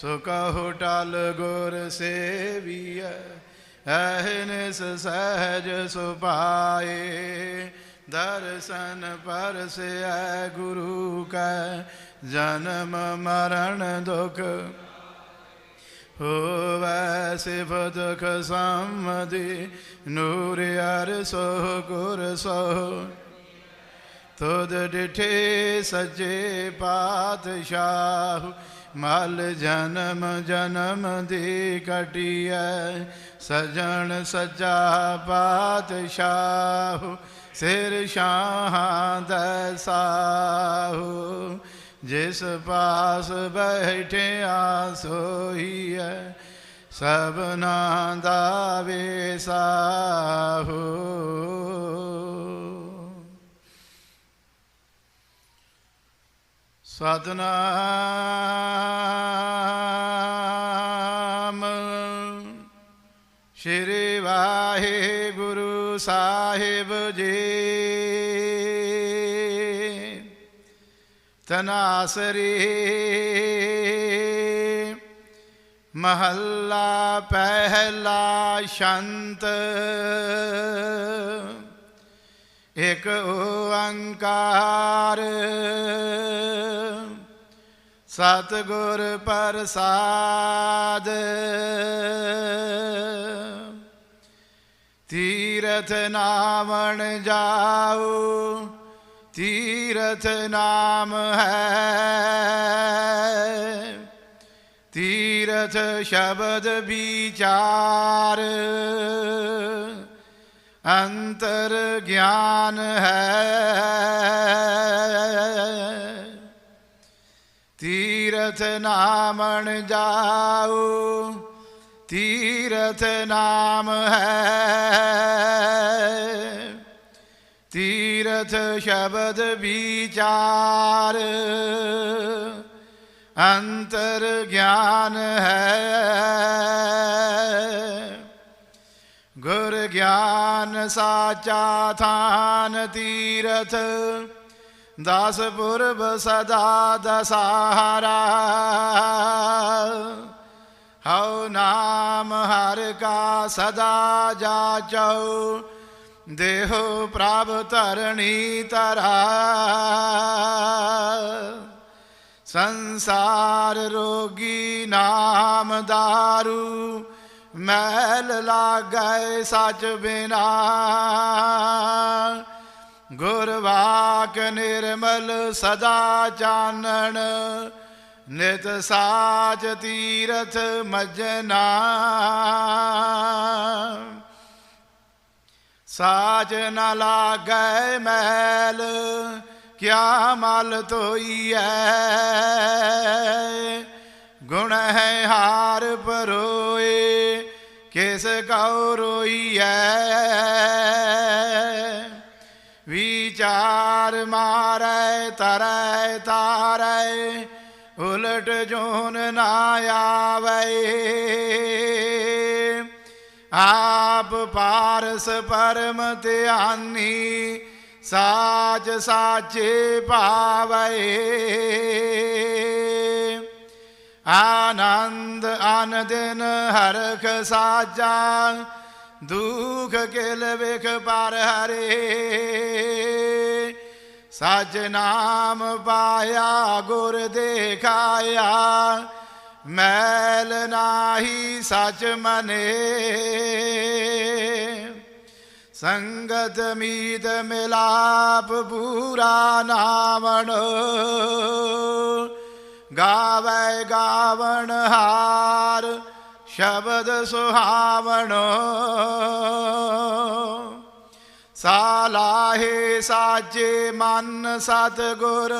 सुकहु टाल गुर सेविय, अहनिस सहज सुपाए दर्शन पर से गुरु का, जन्म, मरण, दुख। हो वैसे दुख समि नूर अर सोह गुर सो तुद डिठे सजे पात पातशाह ਮਲ ਜਨਮ ਜਨਮ ਦੀ ਕਟਿਐ ਸਜਣ ਸਜਾ ਪਾਤਸ਼ਾਹ, ਸਿਰ ਸ਼ਾਹਾਂ ਦਾ ਜਿਸ ਪਾਸ ਬੈਠਿਆ ਸੋਈਐ ਸਭਨਾ ਦਾ ਵੇਸਾਹੂ ਸਤਨਾਮ। ਸ਼੍ਰੀ ਵਾਹਿਗੁਰੂ ਸਾਹਿਬ ਜੀ। ਤਨਾਸਰੀ ਮਹੱਲਾ ਪਹਿਲਾ ਸ਼ੰਤ। ਇਕ ਓੰਕਾਰ। ਸਤਿਗੁਰ ਪ੍ਰਸਾਦ। ਤੀਰਥ ਨਾਵਣ ਜਾਉ ਤੀਰਥ ਨਾਮ ਹੈ। ਤੀਰਥ ਸ਼ਬਦ ਵਿਚਾਰ ਅੰਤਰ ਗਿਆਨ ਹੈ। ਤੀਰਥ ਨਾਮਣ ਜਾਉ ਤੀਰਥ ਨਾਮ ਹੈ। ਤੀਰਥ ਸ਼ਬਦ ਵਿਚਾਰ, ਅੰਤਰ ਗਿਆਨ ਹੈ। ਗੁਰ ਗਿਆਨ ਸਾਚਾ ਥਾਨ ਤੀਰਥ ਦਸ ਪੁਰਬ ਸਦਾ ਦਸਹਾਰਾ ਹਉ ਨਾਮ ਹਰ ਕਾ ਸਦਾ ਜਾਚਉ ਦੇਹੋ ਪ੍ਰਭ ਧਰਣੀ ਤਰਾ ਸੰਸਾਰ ਰੋਗੀ ਨਾਮ ਦਾਰੂ ਮੈਲ ਲਾਗੈ ਸਚ ਬਿਨਾ ਗੁਰ ਵਾਕ ਨਿਰਮਲ ਸਦਾ ਚਾਨਣ, ਨਿਤ ਸਾਚ ਤੀਰਥ ਮਜਨਾ। ਸਾਜ ਨ ਲਾਗੈ ਮੈਲ, ਕਿਆ ਮਲ ਧੋਈਐ। ਗੁਣ ਹੈ ਹਾਰ ਪਰੋਏ, ਕਿਸ ਕਉ ਰੋਈਐ। मारय तरय तारय उलट जोन नायावै आप पारस परम त्यानी साच साचे पावै आनंद आनदिन हरख साजा दुख के लेख पार हरे ਸਜ ਨਾਮ ਪਾਇਆ ਗੁਰ ਦੇਖਾਇਆ। ਮੈਲ ਨਾਹੀ ਸਚ ਮਨੇ। ਸੰਗਤ ਮੀਤ ਮਿਲਾਪ ਪੂਰਾ ਨਾਵਣ। ਗਾਵੇ ਗਾਵਣ ਹਾਰ, ਸ਼ਬਦ ਸੁਹਾਵਣ। ਸਾਲਾਹੇ ਸਾਜੇ ਮਨ ਸਤਗੁਰ,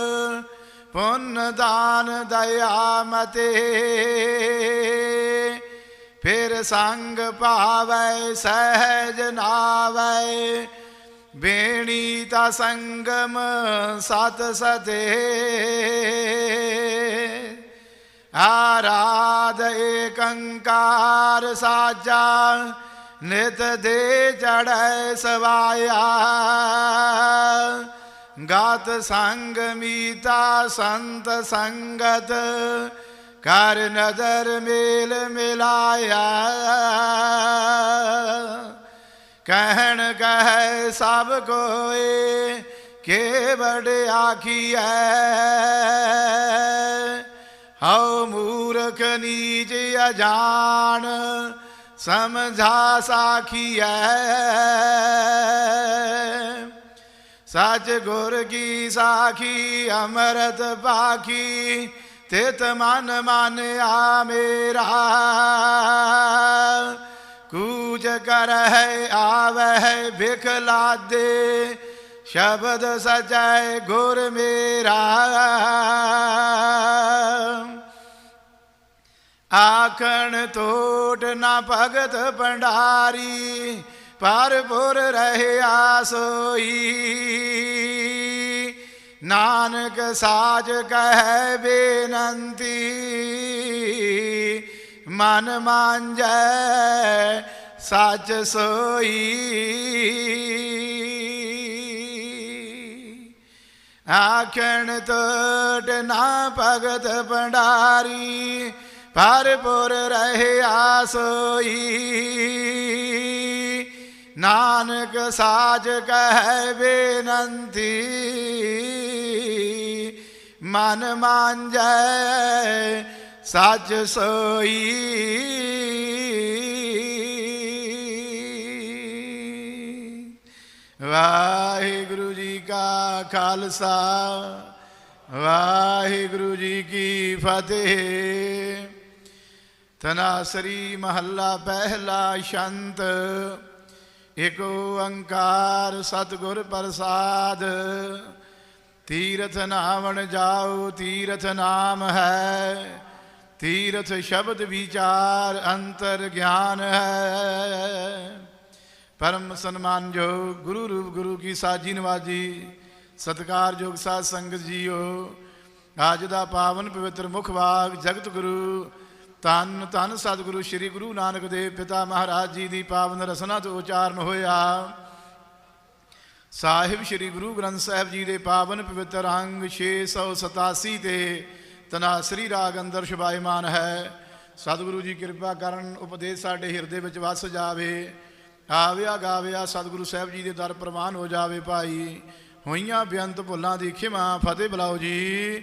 ਪੁੰਨ ਦਾਨ ਦਇਆ ਮਤੇ। ਫਿਰ ਸੰਗ ਪਾਵੈ ਸਹਿਜ ਨਾਵੈ, ਬੇਣੀ ਤਾ ਸੰਗਮ ਸਤ ਸਤੇ ਆਰਾਧ ਏਕੰਕਾਰ ਸਾਜਾ ਨਿਤ ਦੇ ਚੜੈ ਸਵਾਇਆ। ਗਾਤ ਸੰਗ ਮੀਤਾ ਸੰਤ ਸੰਗਤ ਕਰ ਨਜ਼ਰ ਮੇਲ ਮਿਲਾਇਆ। ਕਹਿਣ ਕਹੈ ਸਭ ਕੋਏ ਕੇ ਬੜ ਆਖੀਐ। ਹਉ ਮੂਰਖ ਨੀਚ ਅਜਾਨ ਸਮਝਾ ਸਾਖੀਐ। ਸਚ ਗੁਰ ਕੀ ਸਾਖੀ, ਅਮਰਤ ਪਾਖੀ, ਤਿਤ ਮਨ ਮਾਨਿਆ ਮੇਰਾ। ਕੂਜ ਕਰਹਿ ਆਵਹਿ ਬਿਖ ਲਾਦੇ ਸ਼ਬਦ ਸਚੈ ਗੁਰ ਮੇਰਾ। ਆਖਣ ਤੋਟ ਨਾ ਭਗਤ ਭੰਡਾਰੀ ਪਰ ਪੁਰ ਰਹਿਆ ਸੋਈ ਨਾਨਕ ਸਾਜ ਕਹਿ ਬੇਨੰਤੀ, ਮਨ ਮਾਂਜੈ ਸੱਚ ਸੋਈ। ਆਖਣ ਤੋਟ ਨਾ ਭਗਤ ਭੰਡਾਰੀ ਪਰਪੁਰ ਰਹਿਆ ਸੋਈ ਨਾਨਕ ਸਾਜ ਕਹਿ ਬੇਨੰਤੀ। ਮਨ ਮਾਂਜੈ ਸੱਚ ਸੋਈ। ਵਾਹਿਗੁਰੂ ਜੀ ਕਾ ਖਾਲਸਾ। ਵਾਹਿਗੁਰੂ ਜੀ ਕੀ ਫਤਿਹ। ਤਨਾਸਰੀ ਮਹੱਲਾ ਪਹਿਲਾ ਸ਼ੰਤ। ਏਕ ਓੰਕਾਰ ਸਤਿਗੁਰ ਪ੍ਰਸਾਦ। ਤੀਰਥ ਨਾਵਣ ਜਾਓ, ਤੀਰਥ ਨਾਮ ਹੈ। ਤੀਰਥ ਸ਼ਬਦ ਵਿਚਾਰ ਅੰਤਰ ਗਿਆਨ ਹੈ। ਪਰਮ ਸਨਮਾਨ ਗੁਰੂ ਰੂਪ ਗੁਰੂ ਕੀ ਸਾਜੀ ਨਵਾਜੀ ਸਤਿਕਾਰਯੋਗ ਸਾਧ ਸੰਗਤ ਜੀਓ। ਅੱਜ ਦਾ ਪਾਵਨ ਪਵਿੱਤਰ ਮੁਖ ਵਾਗ ਜਗਤ ਗੁਰੂ ਤਨ ਤਨ ਸਤਿਗੁਰੂ ਸ੍ਰੀ ਗੁਰੂ ਨਾਨਕ ਦੇਵ ਪਿਤਾ ਮਹਾਰਾਜ ਜੀ ਦੀ ਪਾਵਨ ਰਸਨਾ ਤੋਂ ਉਚਾਰਨ ਹੋਇਆ। ਸਾਹਿਬ ਸ੍ਰੀ ਗੁਰੂ ਗ੍ਰੰਥ ਸਾਹਿਬ ਜੀ ਦੇ ਪਾਵਨ ਪਵਿੱਤਰ ਅੰਗ 687 ਤੇ ਤਨਾਸਰੀ ਰਾਗ ਅੰਦਰ ਸ਼ੁਭਾਇਮਾਨ ਹੈ। ਸਤਿਗੁਰੂ ਜੀ ਕਿਰਪਾ ਕਰਨ ਉਪਦੇਸ਼ ਸਾਡੇ ਹਿਰਦੇ ਵਿੱਚ ਵਸ ਜਾਵੇ। ਆਵਿਆ ਗਾਵਿਆ ਸਤਿਗੁਰੂ ਸਾਹਿਬ ਜੀ ਦੇ ਦਰ ਪ੍ਰਵਾਨ ਹੋ ਜਾਵੇ ਭਾਈ। ਹੋਈਆਂ ਬੇਅੰਤ ਭੁੱਲਾਂ ਦੀ ਖਿਮਾ ਫਤਿਹ ਬੁਲਾਓ ਜੀ।